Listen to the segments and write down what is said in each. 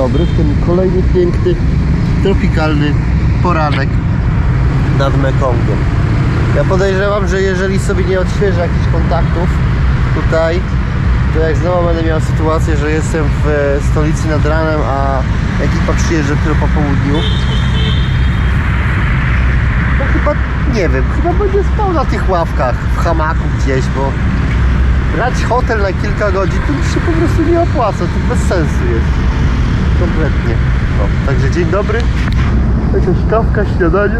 dobry w ten kolejny piękny, tropikalny poranek nad Mekongiem. Ja podejrzewam, że jeżeli sobie nie odświeżę jakichś kontaktów tutaj, to jak znowu będę miał sytuację, że jestem w e, stolicy nad ranem, a ekipa przyjeżdża dopiero po południu, to chyba, nie wiem, chyba będzie spał na tych ławkach, w hamaku gdzieś, bo brać hotel na kilka godzin to mi się po prostu nie opłaca, to bez sensu jest. Kompletnie. Także dzień dobry. Jakaś kawka, śniadanie.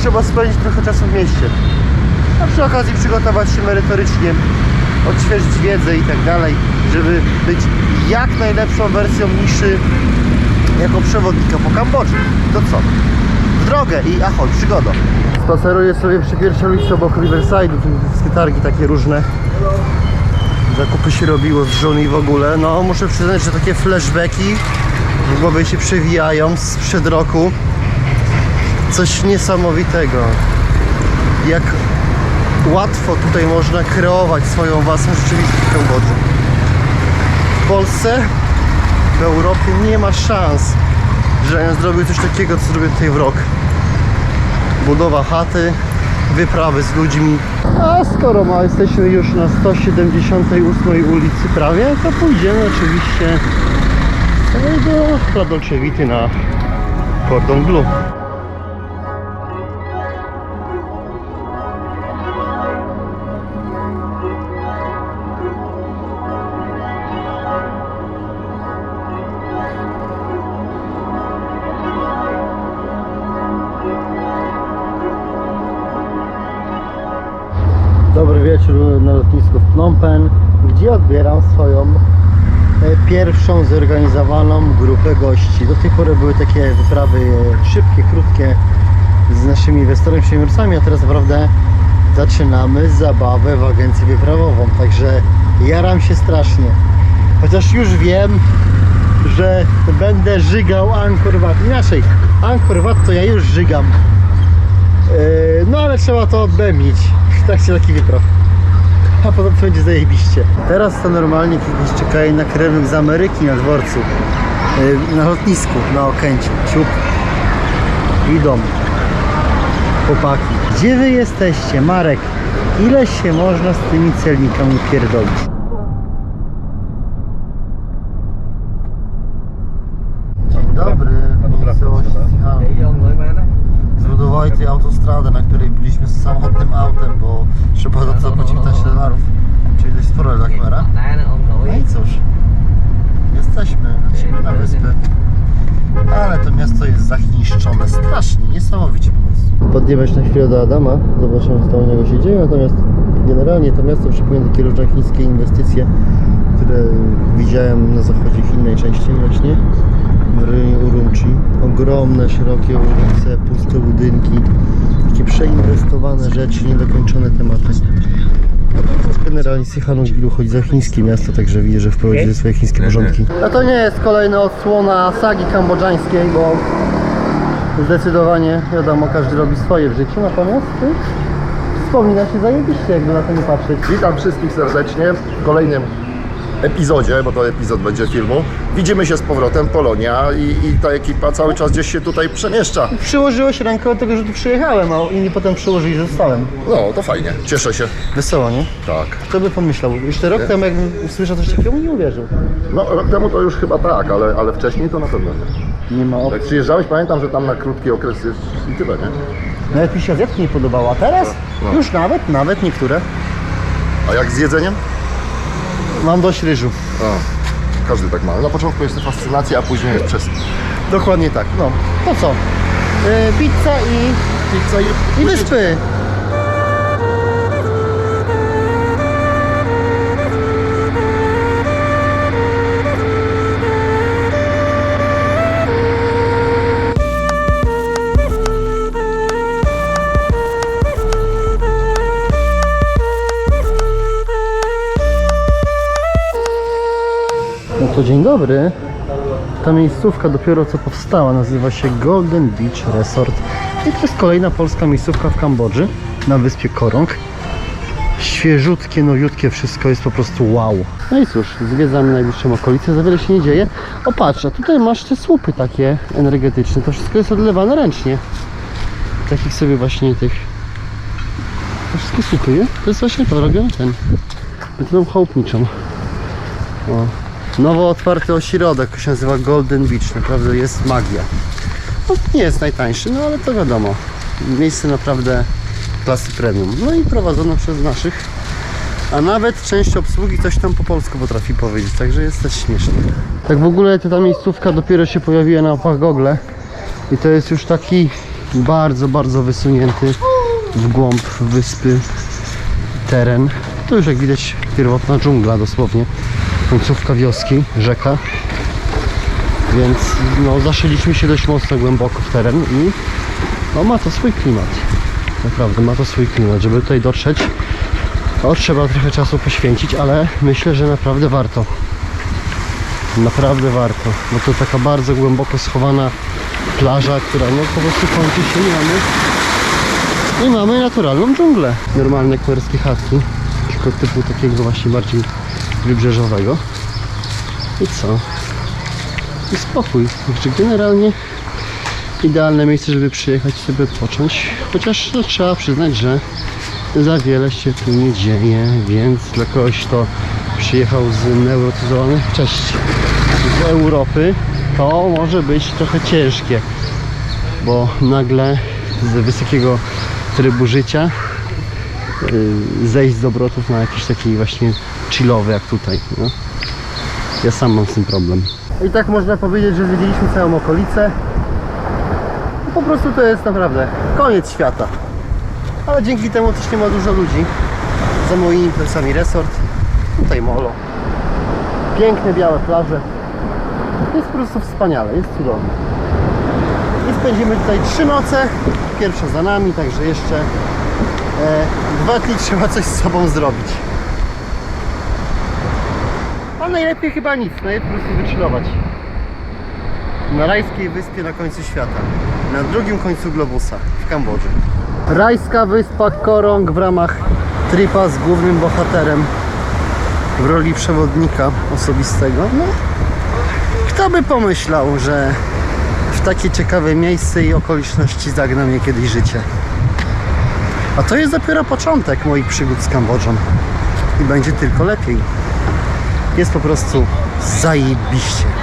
Trzeba spędzić trochę czasu w mieście. A przy okazji przygotować się merytorycznie, odświeżyć wiedzę i tak dalej, żeby być jak najlepszą wersją niszy jako przewodnika po Kambodży. To co? W drogę i ahoj, przygoda. Spaceruję sobie przy pierwszej ulicy obok Riverside'u, tu wszystkie targi takie różne. Zakupy się robiło z żony i w ogóle. No muszę przyznać, że takie flashbacki w głowie się przewijają sprzed roku. Coś niesamowitego. Jak łatwo tutaj można kreować swoją własną rzeczywistość w Kambodży. W Polsce, w Europie nie ma szans, że ja zrobił coś takiego, co zrobię tutaj w rok. Budowa chaty, wyprawy z ludźmi. A skoro ma, jesteśmy już na 178 ulicy prawie, to pójdziemy oczywiście do Pradolczewity na Cordon Bleu. Gdzie odbieram swoją e, pierwszą zorganizowaną grupę gości. Do tej pory były takie wyprawy e, szybkie, krótkie z naszymi inwestorami, przedsiębiorcami, a teraz naprawdę zaczynamy zabawę w agencję wyprawową. Także jaram się strasznie. Chociaż już wiem, że będę żygał Angkor Wat. Inaczej, Angkor Wat to ja już żygam. Yy, No ale trzeba to odbębnić w trakcie takich wypraw. A potem to będzie zajebiście. Teraz to normalnie kogoś czekają na krewnych z Ameryki na dworcu. Yy, Na lotnisku, na Okęciu. Ciup. Idą. Chłopaki. Gdzie wy jesteście? Marek, ile się można z tymi celnikami pierdolić? Dzień dobry. Miejscowość Sihan. Zbudowali tutaj autostradę, na której byliśmy z samochodnym autem, bo trzeba za to zapłacić 15 dolarów, czyli dość sporo dla Khmera. No i cóż, jesteśmy, lecimy na wyspę. Ale to miasto jest zachniszczone strasznie, niesamowicie po prostu. Podjebać na chwilę do Adama, zobaczymy co tam u niego się dzieje, natomiast generalnie to miasto przypomina takie różne chińskie inwestycje, które widziałem na zachodzie Chin najczęściej właśnie w rejonie Urumqi. Ogromne, szerokie ulice, puste budynki, takie przeinwestowane rzeczy, niedokończone tematy. Generalnie Sichanu Gilu chodzi za chińskie miasto, także widzę, że wprowadziły swoje chińskie porządki. No to nie jest kolejna odsłona sagi kambodżańskiej, bo zdecydowanie wiadomo, każdy robi swoje w życiu, natomiast y, wspomina się zajebiście, jakby na to nie patrzeć. Witam wszystkich serdecznie w kolejnym epizodzie, bo to epizod będzie filmu. Widzimy się z powrotem, Polonia i, i ta ekipa cały czas gdzieś się tutaj przemieszcza. Przyłożyłeś rękę od tego, że tu przyjechałem, a inni potem przyłożyli, że zostałem. No, to fajnie, cieszę się. Wesoło, nie? Tak. Kto by pomyślał? Jeszcze rok temu, jakbym usłyszał coś takiego, nie uwierzył. No, rok temu to już chyba tak, ale, ale wcześniej to na pewno nie. Nie ma opcji. Jak przyjeżdżałeś, pamiętam, że tam na krótki okres jest i tyle, nie? Nawet mi się azjatki nie podobało, a teraz No. już nawet, nawet niektóre. A jak z jedzeniem? Mam dość ryżu. O, każdy tak ma. Na początku jest to fascynacja, a później jest przez Dokładnie tak. No, to co? Yy, pizza i, pizza i... i wyspy. Dobry. Ta miejscówka dopiero co powstała, nazywa się Golden Beach Resort. I to jest kolejna polska miejscówka w Kambodży, na wyspie Korong. świeżutkie, nowiutkie, wszystko jest po prostu wow. No i cóż, zwiedzamy najbliższą okolicę, za wiele się nie dzieje. O patrz, a tutaj masz te słupy takie energetyczne, to wszystko jest odlewane ręcznie. Takich sobie właśnie tych... To wszystkie słupy, nie? To jest właśnie to, robią ten. Metodą chałupniczą. O. Nowo otwarty ośrodek, się nazywa Golden Beach, naprawdę jest magia. No, nie jest najtańszy, no ale to wiadomo. Miejsce naprawdę klasy premium. No i prowadzone przez naszych. A nawet część obsługi coś tam po polsku potrafi powiedzieć, także jest też śmieszne. Tak w ogóle ta miejscówka dopiero się pojawiła na opach Google i to jest już taki bardzo, bardzo wysunięty w głąb wyspy teren. To już jak widać pierwotna dżungla dosłownie. Końcówka wioski, rzeka. Więc no, zaszyliśmy się dość mocno głęboko w teren i no, ma to swój klimat. Naprawdę ma to swój klimat. Żeby tutaj dotrzeć, to trzeba trochę czasu poświęcić, ale myślę, że naprawdę warto. Naprawdę warto. Bo to taka bardzo głęboko schowana plaża, która no po prostu kończy się i mamy, i mamy naturalną dżunglę. Normalne kwerskie chatki, tylko typu takiego właśnie bardziej wybrzeżowego. I co? I spokój. Także generalnie idealne miejsce, żeby przyjechać sobie odpocząć. Chociaż no, trzeba przyznać, że za wiele się tu nie dzieje, więc dla kogoś, kto przyjechał z neurotyzowanych, cześć, z Europy, to może być trochę ciężkie, bo nagle z wysokiego trybu życia yy, zejść z obrotów na jakiś taki właśnie chillowy jak tutaj. Ja sam mam z tym problem. I tak można powiedzieć, że zwiedziliśmy całą okolicę. Po prostu to jest naprawdę koniec świata. Ale dzięki temu też nie ma dużo ludzi. Za moimi plecami resort. Tutaj molo. Piękne białe plaże. Jest po prostu wspaniale, jest cudownie. I spędzimy tutaj trzy noce. Pierwsza za nami, także jeszcze e, dwa dni trzeba coś z sobą zrobić. A najlepiej chyba nic, najlepiej po prostu wychillować. Na rajskiej wyspie na końcu świata. Na drugim końcu globusa, w Kambodży. Rajska wyspa Korong w ramach tripa z głównym bohaterem w roli przewodnika osobistego. No, kto by pomyślał, że w takie ciekawe miejsce i okoliczności zagna mnie kiedyś życie. A to jest dopiero początek moich przygód z Kambodżą. I będzie tylko lepiej. Jest po prostu zajebiście.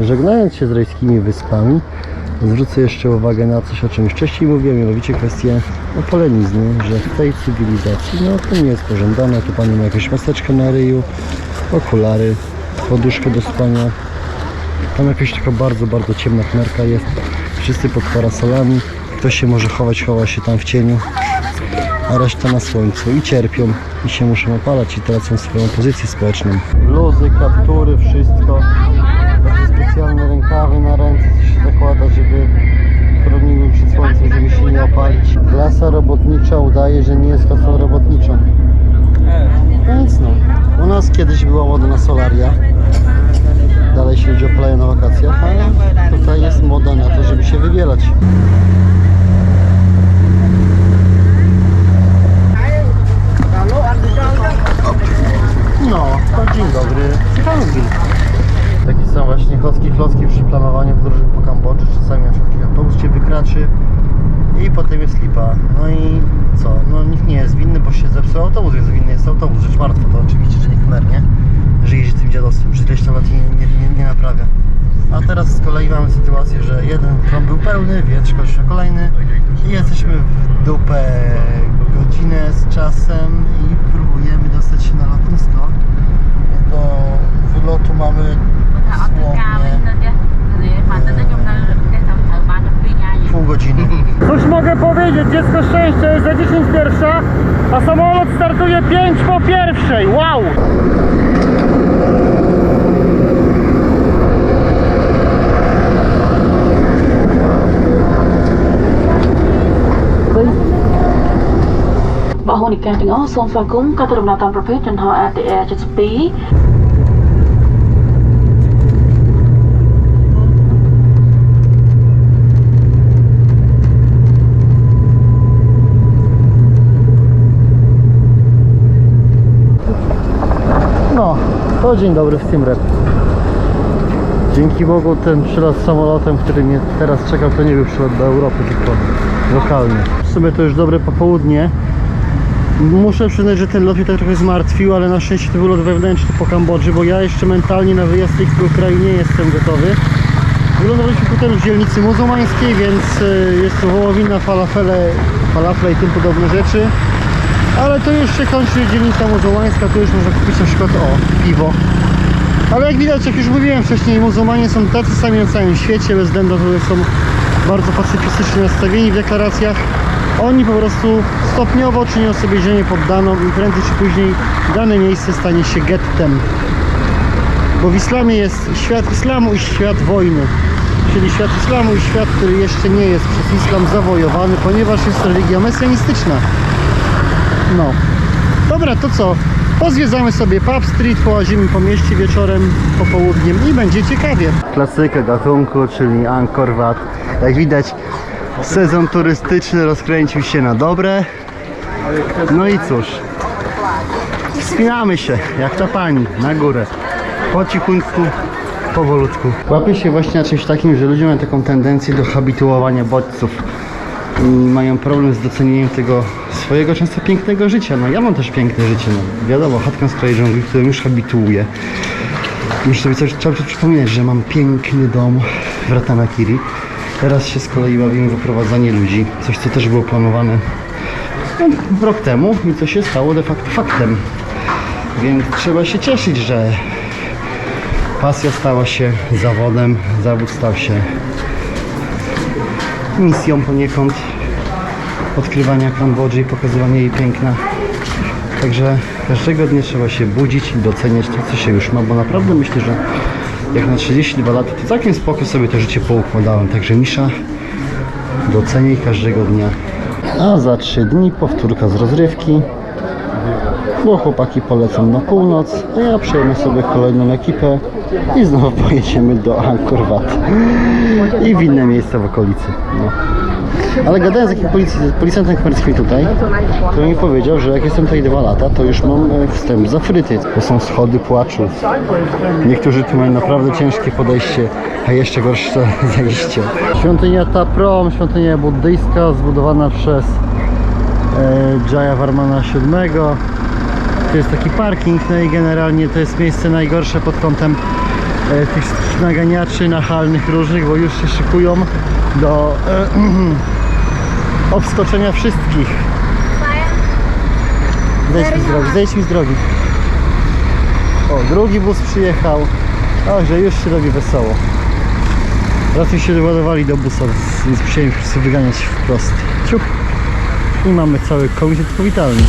Żegnając się z rajskimi wyspami, zwrócę jeszcze uwagę na coś, o czym już wcześniej mówiłem, mianowicie kwestię no, polenizny, że w tej cywilizacji no, to nie jest pożądane. Tu pani ma jakąś maseczkę na ryju, okulary, poduszkę do spania. Tam jakaś taka bardzo, bardzo ciemna chmerka jest. Wszyscy pod parasolami. Ktoś się może chować, chowa się tam w cieniu, a reszta na słońcu. I cierpią, i się muszą opalać, i tracą swoją pozycję społeczną. Bluzy, kaptury, wszystko. Specjalne rękawy na ręce, co się zakłada, żeby chroniły przed słońcem, żeby się nie opalić. Klasa robotnicza udaje, że nie jest klasą robotniczą. Więc no, u nas kiedyś była moda na solaria. Dalej się ludzie opalają na wakacjach, ale tutaj jest moda na to, żeby się wybielać. No, to dzień dobry. Ciekawy Takie są właśnie chocki klocki przy planowaniu podróży po Kambodży. Czasami na przykład jakiś autobus Cię wykraczy i potem jest lipa. No i co? No nikt nie jest zepsuł autobus, więc winny jest autobus. Rzecz martwa to oczywiście, że nie Khmer, nie? Że jeździ tym dziadostwem, przez ileś tam lat i nie, nie, nie, naprawia. A teraz z kolei mamy sytuację, że jeden tron był pełny, wiatr szkodzi na kolejny i jesteśmy w dupę godzinę z czasem i próbujemy dostać się na lotnisko. Do wylotu mamy ថា pół godziny. Cóż mogę powiedzieć, dziecko szczęścia jest za 10 pierwsza, a samolot startuje 5 po pierwszej. Wow! ။បងប្អូននិកាទាំងអស់សូមស្វាគមន៍កាត់ដំណើរតាមប្រភេទចន្ទហ ATR 72 to dzień dobry w Simrep. Dzięki Bogu ten przylot samolotem, który mnie teraz czekał, to nie był przylot do Europy, tylko lokalny. W sumie to już dobre popołudnie. Muszę przyznać, że ten lot mnie tak trochę zmartwił, ale na szczęście to był lot wewnętrzny po Kambodży, bo ja jeszcze mentalnie na wyjazd tego kraju nie jestem gotowy. Wylądowaliśmy potem w dzielnicy muzułmańskiej, więc y, jest to wołowina, falafele, falafle i tym podobne rzeczy. Ale to już się kończy dzielnica muzułmańska, tu już można kupić na przykład o, piwo. Ale jak widać, jak już mówiłem wcześniej, muzułmanie są tacy sami na całym świecie, bez względu na to, że są bardzo pacyfistycznie nastawieni w deklaracjach. Oni po prostu stopniowo czynią sobie ziemię poddaną i prędzej czy później dane miejsce stanie się gettem. Bo w islamie jest świat islamu i świat wojny. Czyli świat islamu i świat, który jeszcze nie jest przez islam zawojowany, ponieważ jest religia mesjanistyczna. No. Dobra, to co? Pozwiedzamy sobie Pub Street, połazimy po mieście wieczorem, popołudniem i będzie ciekawie. Klasyka gatunku, czyli Angkor Wat. Jak widać, sezon turystyczny rozkręcił się na dobre. No i cóż, wspinamy się, jak ta pani, na górę. Po cichutku, powolutku. Łapię się właśnie na czymś takim, że ludzie mają taką tendencję do habituowania bodźców i mają problem z docenieniem tego swojego często pięknego życia. No ja mam też piękne życie, no wiadomo, chatka z kraju dżungli, którą już habituuję. Muszę sobie coś, trzeba przypominać, że mam piękny dom w Ratanakiri. Teraz się z kolei bawimy w wyprowadzanie ludzi, coś co też było planowane no, rok temu i co się stało de facto faktem. Więc trzeba się cieszyć, że pasja stała się zawodem, zawód stał się misją poniekąd odkrywania Kambodży i pokazywania jej piękna. Także każdego dnia trzeba się budzić i doceniać to, co się już ma, bo naprawdę myślę, że jak na 32 lata, to całkiem spoko sobie to życie poukładałem. Także Misza, doceniaj każdego dnia. A za 3 dni powtórka z rozrywki, bo chłopaki polecą na północ, a ja przejmę sobie kolejną ekipę i znowu pojedziemy do Angkor Wat i w inne miejsca w okolicy. No. Ale gadałem z takim polic- policjantem komercyjnym tutaj, który mi powiedział, że jak jestem tutaj dwa lata, to już mam e, wstęp za fryty, bo są schody płaczu. Niektórzy tu mają naprawdę ciężkie podejście, a jeszcze gorsze zejście. Świątynia Taprom, świątynia buddyjska, zbudowana przez e, Jaya Varmana VII. To jest taki parking, no i generalnie to jest miejsce najgorsze pod kątem e, tych naganiaczy nachalnych różnych, bo już się szykują do e, obskoczenia wszystkich. Zejdź mi z drogi, z drogi. O, drugi bus przyjechał. Także już się robi wesoło. Już się doładowali do busa, więc wszyscy wyganiać wprost. Ciuch. I mamy cały komitet powitalny.